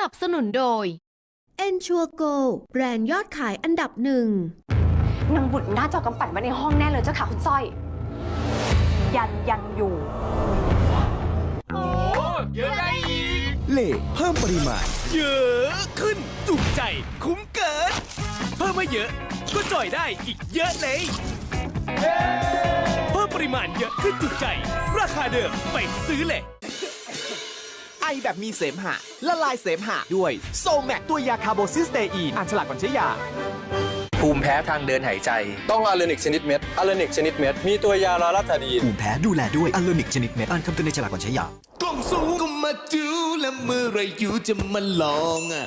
นับสนุนโดย e n s u r e Go แบรนด์ยอดขายอันดับหนึ่งนางบุตรหน้าจอกำปั่นไว้ในห้องแน่เลยเจ้าค่ะคุณสร้อย ยันยังอยู่เล่เพิ่มปริมาณ เยอะขึ้นจุกใจ คุ้มเกิน เพิ่มไม่เยอะ ก็จ่อยได้อีกเยอะเลย เพิ่มปริมาณเยอะขึ้นจุกใจ ราคาเดิมไปซื้อเลย ไอแบบมีเสมหะ ละลายเสมหะด้วยโซแมกตัวยาคาร์โบซิสเตอีนอ่านฉลากก่อนใช้ยาภูมิแพ้ทางเดินหายใจ ต้องอะเลนิกชนิดเม็ดอะเลนิกชนิดเม็ด มีตัวยาลาลัตาดีนภูมิแพ้ดูแลด้วยอัลโลนิกชนิดเม็ด อ่านคำเตือนในฉลากก่อนใช้ยากล่องสูงก็มาดูแล้วเมื่อไรอยู่จะมาลองอะ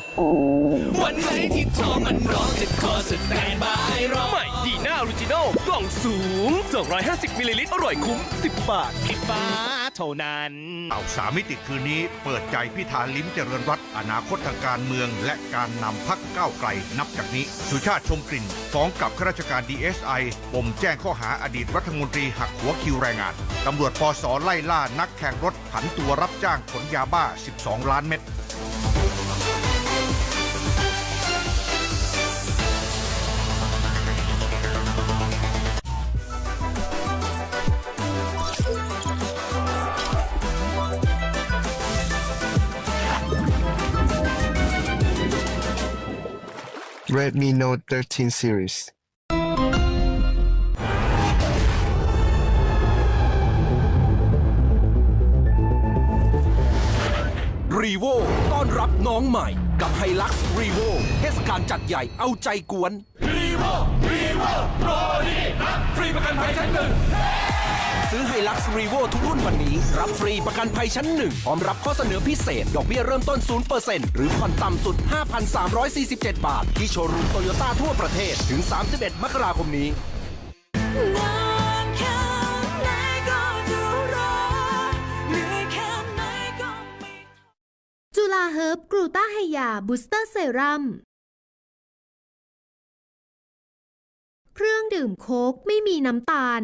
วันไหนที่ท้องมันร้องจะขอสแตนบายรอใหม่ดีน่าออริจินอลกล่องสูง 250 มิลลิลิตร อร่อยคุ้ม 10 บาทคิดฟ้าเท่านั้นเอาสามิติคืนนี้เปิดใจพิธาลิ้มเจริญรัตอนาคตทางการเมือง และการนำพักก้าวไกลนับจากนี้ สุชาติชมกลิ่นฟ้องกับข้าราชการ DSI ปมแจ้งข้อหาอดีตรัฐมนตรีหักหัวคิวแรงงานตำรวจปสไล่ล่านักแข่งรถผันตัวรับจ้างขนยาบ้า 12 ล้านเม็ด Redmi Note 13 series. รีโวต้อนรับน้องใหม่ กับไฮลักซ์รีโวเทศกาลจัดใหญ่เอาใจกวนฟรีประกันภัยชั้นหนึ่ง ซื้อไฮลักซ์รีโวทุกรุ่นวันนี้ รับฟรีประกันภัยชั้นหนึ่งพร้อมรับข้อเสนอพิเศษ ดอกเบี้ยเริ่มต้น 0%หรือผ่อนต่ำสุด 5,347 บาท ที่โชว์รูมโตโยต้าทั่วประเทศถึง 31 มกราคมนี้จุฬาเฮิร์บกรูต้าไฮยาบูสเตอร์เซรั่มเครื่องดื่มโค้กไม่มีน้ำตาล